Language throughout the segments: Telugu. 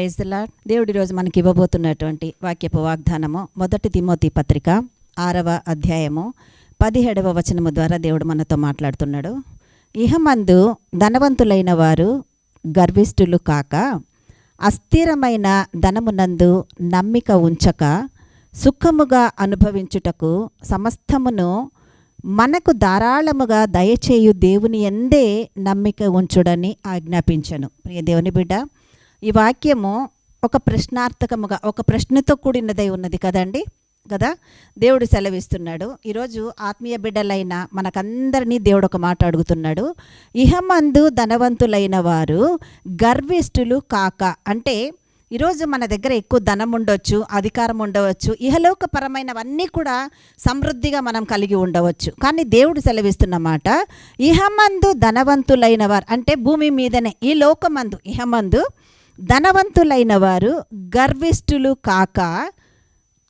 ప్రైజ్ దిలా దేవుడి రోజు మనకి ఇవ్వబోతున్నటువంటి వాక్యపు వాగ్దానము మొదటి తిమోతి పత్రిక ఆరవ అధ్యాయము పదిహేడవ వచనము ద్వారా దేవుడు మనతో మాట్లాడుతున్నాడు. ఇహమందు ధనవంతులైన వారు గర్విష్ఠులు కాక అస్థిరమైన ధనమునందు నమ్మిక ఉంచక సుఖముగా అనుభవించుటకు సమస్తమును మనకు ధారాళముగా దయచేయు దేవుని ఎందే నమ్మిక ఉంచుడని ఆజ్ఞాపించను. ప్రియ దేవుని బిడ్డ ఈ వాక్యము ఒక ప్రశ్నార్థకముగా ఒక ప్రశ్నతో కూడినదై ఉన్నది కదండి? కదా? దేవుడు సెలవిస్తున్నాడు ఈరోజు ఆత్మీయ బిడ్డలైన మనకందరినీ దేవుడు ఒక మాట అడుగుతున్నాడు. ఇహమందు ధనవంతులైన వారు గర్విష్ఠులు కాక అంటే ఈరోజు మన దగ్గర ఎక్కువ ధనం ఉండవచ్చు అధికారం ఉండవచ్చు ఇహలోకపరమైనవన్నీ కూడా సమృద్ధిగా మనం కలిగి ఉండవచ్చు. కానీ దేవుడు సెలవిస్తున్నమాట ఇహమందు ధనవంతులైన వారు అంటే భూమి మీదనే ఈ లోకమందు ఇహమందు ధనవంతులైన వారు గర్విష్ఠులు కాక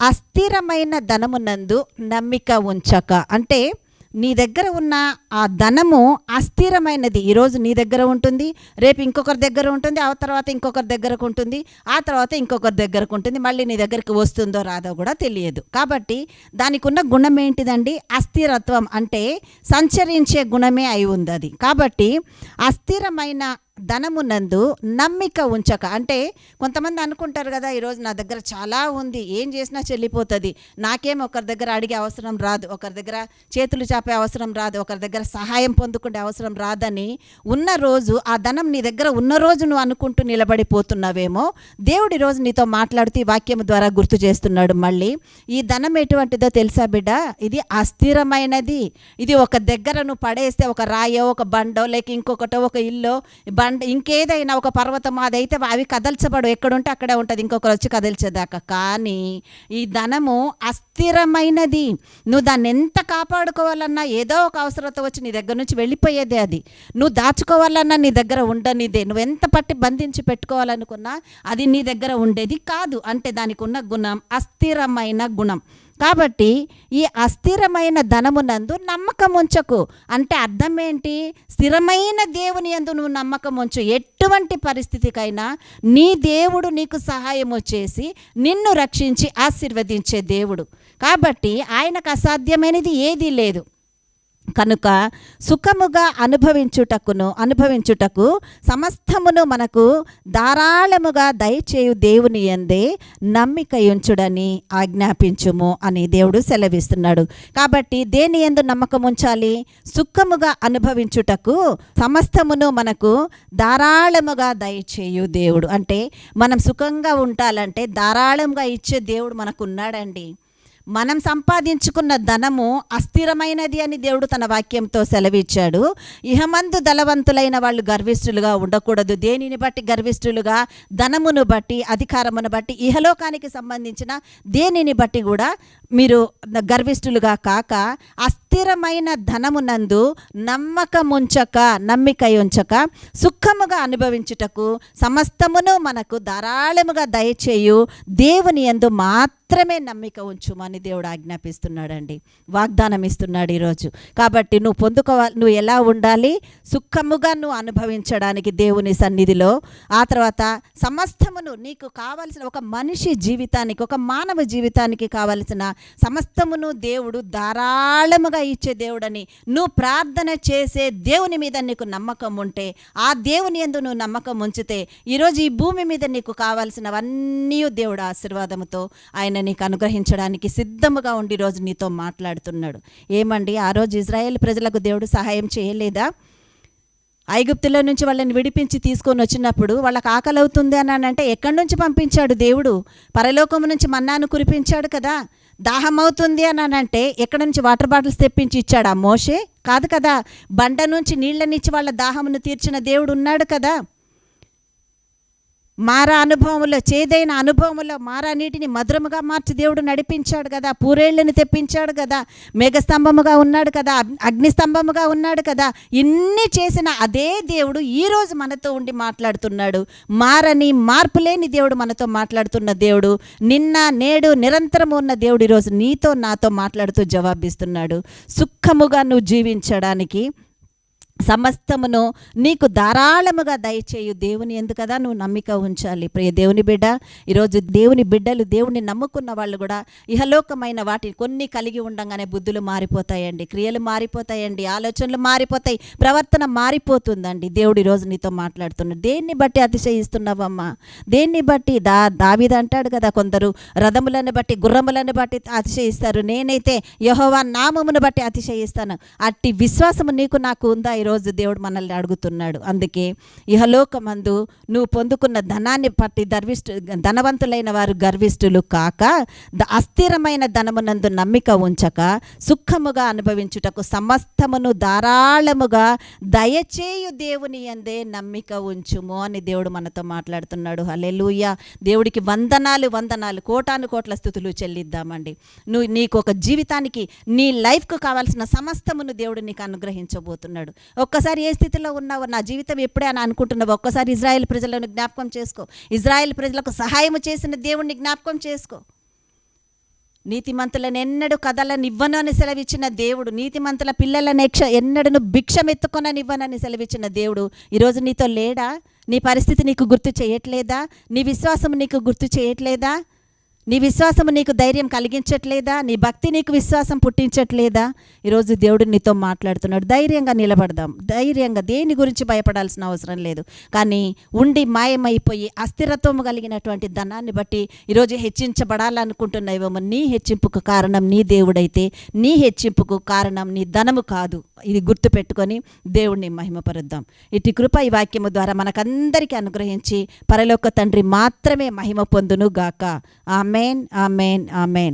అస్థిరమైన ధనమునందు నమ్మిక ఉంచక. అంటే నీ దగ్గర ఉన్న ఆ ధనము అస్థిరమైనది. ఈరోజు నీ దగ్గర ఉంటుంది రేపు ఇంకొకరి దగ్గర ఉంటుంది ఆ తర్వాత ఇంకొకరి దగ్గరకు ఉంటుంది ఆ తర్వాత ఇంకొకరి దగ్గరకు ఉంటుంది మళ్ళీ నీ దగ్గరికి వస్తుందో రాదో కూడా తెలియదు. కాబట్టి దానికి ఉన్న గుణం ఏంటిదండి? అస్థిరత్వం అంటే సంచరించే గుణమే అయి ఉంది అది కాబట్టి అస్థిరమైన ధనమునందు నమ్మిక ఉంచక. అంటే కొంతమంది అనుకుంటారు కదా ఈరోజు నా దగ్గర చాలా ఉంది ఏం చేసినా చెల్లిపోతుంది. నాకేం ఒకరి దగ్గర అడిగే అవసరం రాదు ఒకరి దగ్గర చేతులు చాపే అవసరం రాదు ఒకరి దగ్గర సహాయం పొందుకునే అవసరం రాదని ఉన్న రోజు ఆ ధనం నీ దగ్గర ఉన్న రోజు నువ్వు అనుకుంటూ నిలబడిపోతున్నావేమో దేవుడి రోజు నీతో మాట్లాడుతూ ఈ వాక్యం ద్వారా గుర్తు చేస్తున్నాడు మళ్ళీ. ఈ ధనం ఎటువంటిదో తెలుసా బిడ్డ? ఇది అస్థిరమైనది. ఇది ఒక దగ్గర నువ్వు పడేస్తే ఒక రాయో ఒక బండో లేక ఇంకొకటో ఒక ఇల్లో బండ ఇంకేదైనా ఒక పర్వతం అదైతే అవి కదల్చబడు ఎక్కడుంటే అక్కడే ఉంటుంది. ఇంకొకరు వచ్చి కదిల్చేదాకా. కానీ ఈ ధనము అస్థిరమైనది. నువ్వు దాన్ని ఎంత కాపాడుకోవాలన్నా ఏదో ఒక అవసరత వచ్చి నీ దగ్గర నుంచి వెళ్ళిపోయేదే అది. నువ్వు దాచుకోవాలన్నా నీ దగ్గర ఉండనిదే. నువ్వు ఎంత పట్టి బంధించి పెట్టుకోవాలనుకున్నా అది నీ దగ్గర ఉండేది కాదు. అంటే దానికి ఉన్న గుణం అస్థిరమైన గుణం. కాబట్టి ఈ అస్థిరమైన ధనమునందు నమ్మకం ఉంచకు అంటే అర్థం ఏంటి స్థిరమైన దేవుని యందు నువ్వు నమ్మకం ఉంచు ఎటువంటి పరిస్థితికైనా నీ దేవుడు నీకు సహాయం చేసి నిన్ను రక్షించి ఆశీర్వదించే దేవుడు. కాబట్టి ఆయనకు అసాధ్యమైనది ఏదీ లేదు. కనుక సుఖముగా అనుభవించుటకును అనుభవించుటకు సమస్తమును మనకు ధారాళముగా దయచేయు దేవుని ఎందే నమ్మిక ఉంచుడని ఆజ్ఞాపించుము అని దేవుడు సెలవిస్తున్నాడు. కాబట్టి దేని ఎందు నమ్మకం ఉంచాలి? సుఖముగా అనుభవించుటకు సమస్తమును మనకు ధారాళముగా దయచేయు దేవుడు. అంటే మనం సుఖంగా ఉండాలంటే ధారాళంగా ఇచ్చే దేవుడు మనకు ఉన్నాడండి మనం సంపాదించుకున్న ధనము అస్థిరమైనది అని దేవుడు తన వాక్యంతో సెలవిచ్చాడు. ఇహమందు ధనవంతులైన వాళ్ళు గర్విష్ఠులుగా ఉండకూడదు. దేనిని బట్టి గర్విష్ఠులుగా? ధనమును బట్టి అధికారమును బట్టి ఇహలోకానికి సంబంధించిన దేనిని బట్టి కూడా మీరు గర్విష్ఠులుగా కాక అస్థిరమైన ధనమునందు నమ్మకముంచక నమ్మిక ఉంచక సుఖముగా అనుభవించుటకు సమస్తమును మనకు ధారాళముగా దయచేయు. దేవుని యందు మాత్రమే నమ్మిక ఉంచుమని దేవుడు ఆజ్ఞాపిస్తున్నాడండి. వాగ్దానం ఇస్తున్నాడు ఈరోజు. కాబట్టి నువ్వు పొందుకోవాలి నువ్వు ఎలా ఉండాలి? సుఖముగా నువ్వు అనుభవించడానికి దేవుని సన్నిధిలో ఆ తర్వాత సమస్తమును నీకు కావలసిన ఒక మనిషి జీవితానికి ఒక మానవ జీవితానికి కావలసిన సమస్తమును దేవుడు ధారాళముగా ఇచ్చే దేవుడని. నువ్వు ప్రార్థన చేసే దేవుని మీద నీకు నమ్మకం ఉంటే ఆ దేవుని ఎందు నువ్వు నమ్మకం ఉంచితే ఈరోజు ఈ భూమి మీద నీకు కావాల్సినవన్నీ దేవుడు ఆశీర్వాదముతో ఆయన నీకు అనుగ్రహించడానికి సిద్ధముగా ఉండి రోజు నీతో మాట్లాడుతున్నాడు. ఏమండి? ఆ రోజు ఇజ్రాయేల్ ప్రజలకు దేవుడు సహాయం చేయలేదా? ఐగుప్తుల నుంచి వాళ్ళని విడిపించి తీసుకొని వచ్చినప్పుడు వాళ్ళకి ఆకలి అవుతుంది అని అంటే ఎక్కడి నుంచి పంపించాడు దేవుడు? పరలోకము నుంచి మన్నాను కురిపించాడు కదా. దాహం అవుతుంది అని అంటే ఎక్కడి నుంచి వాటర్ బాటిల్స్ తెప్పించి ఇచ్చాడా మోషే? కాదు కదా బండ నుంచి నీళ్ళనిచ్చి వాళ్ళ దాహమును తీర్చిన దేవుడు ఉన్నాడు కదా. మారా అనుభవంలో చేదైన అనుభవంలో మారా నీటిని మధురముగా మార్చి దేవుడు నడిపించాడు కదా పూరేళ్ళని తెప్పించాడు కదా మేఘస్తంభముగా ఉన్నాడు కదా అగ్నిస్తంభముగా ఉన్నాడు కదా ఇన్ని చేసిన అదే దేవుడు ఈరోజు మనతో ఉండి మాట్లాడుతున్నాడు. మారని మార్పు లేని దేవుడు మనతో మాట్లాడుతున్న దేవుడు నిన్న నేడు నిరంతరం ఉన్న దేవుడు ఈరోజు నీతో నాతో మాట్లాడుతూ జవాబిస్తున్నాడు. సుఖముగా నువ్వు జీవించడానికి సమస్తమును నీకు ధారాళముగా దయచేయు దేవుని ఎందు కదా నువ్వు నమ్మిక ఉంచాలి. ప్రియ దేవుని బిడ్డ ఈరోజు దేవుని బిడ్డలు దేవుని నమ్ముకున్న వాళ్ళు కూడా ఇహలోకమైన వాటిని కొన్ని కలిగి ఉండగానే బుద్ధులు మారిపోతాయండి క్రియలు మారిపోతాయండి ఆలోచనలు మారిపోతాయి ప్రవర్తన మారిపోతుందండి. దేవుడు ఈరోజు నీతో మాట్లాడుతున్నాడు దేన్ని బట్టి అతిశయిస్తున్నావమ్మా? దేన్ని బట్టి? దా దావిద అంటాడు కదా కొందరు రథములను బట్టి గుర్రములను బట్టి అతిశయిస్తారు. నేనైతే యహోవా నామమును బట్టి అతిశయిస్తాను. అట్టి విశ్వాసము నీకు నాకు ఉందా ఈరోజు? దేవుడు మనల్ని అడుగుతున్నాడు. అందుకే ఇహలోకమందు నువ్వు పొందుకున్న ధనాన్ని పట్టి గర్విష్ఠు ధనవంతులైన వారు గర్విష్ఠులు కాక ద అస్థిరమైన ధనమునందు నమ్మిక ఉంచక సుఖముగా అనుభవించుటకు సమస్తమును ధారాళముగా దయచేయు దేవుని అందే నమ్మిక ఉంచుము అని దేవుడు మనతో మాట్లాడుతున్నాడు. హలెలూయ దేవుడికి వందనాలు వందనాలు కోటాను కోట్ల స్థుతులు చెల్లిద్దామండి. నువ్వు నీకు ఒక జీవితానికి నీ లైఫ్కు కావాల్సిన సమస్తమును దేవుడు నీకు అనుగ్రహించబోతున్నాడు. ఒక్కసారి ఏ స్థితిలో ఉన్నావు నా జీవితం ఎప్పుడే అని అనుకుంటున్నావు ఒక్కసారి ఇజ్రాయెల్ ప్రజలను జ్ఞాపకం చేసుకో. ఇజ్రాయెల్ ప్రజలకు సహాయం చేసిన దేవుణ్ణి జ్ఞాపకం చేసుకో. నీతిమంతులను ఎన్నడూ కదలనివ్వను అని సెలవిచ్చిన దేవుడు నీతిమంతుల పిల్లలను ఎక్ష ఎన్నడను భిక్షమెత్తుకొననివ్వనని సెలవిచ్చిన దేవుడు ఈరోజు నీతో లేడా? నీ పరిస్థితి నీకు గుర్తు చేయట్లేదా? నీ విశ్వాసం నీకు గుర్తు చేయట్లేదా? నీ విశ్వాసము నీకు ధైర్యం కలిగించట్లేదా? నీ భక్తి నీకు విశ్వాసం పుట్టించట్లేదా? ఈరోజు దేవుడు నీతో మాట్లాడుతున్నాడు. ధైర్యంగా నిలబడదాం. ధైర్యంగా దేని గురించి భయపడాల్సిన అవసరం లేదు. కానీ ఉండి మాయమైపోయి అస్థిరత్వం కలిగినటువంటి ధనాన్ని బట్టి ఈరోజు హెచ్చించబడాలనుకుంటున్నావేమో నీ హెచ్చింపుకు కారణం నీ దేవుడైతే నీ హెచ్చింపుకు కారణం నీ ధనము కాదు. ఇది గుర్తుపెట్టుకొని దేవుణ్ణి మహిమపరుద్దాం. ఇటు కృప ఈ వాక్యము ద్వారా మనకందరికీ అనుగ్రహించి పరలోక తండ్రి మాత్రమే మహిమ పొందును గాక Amén, amén, amén.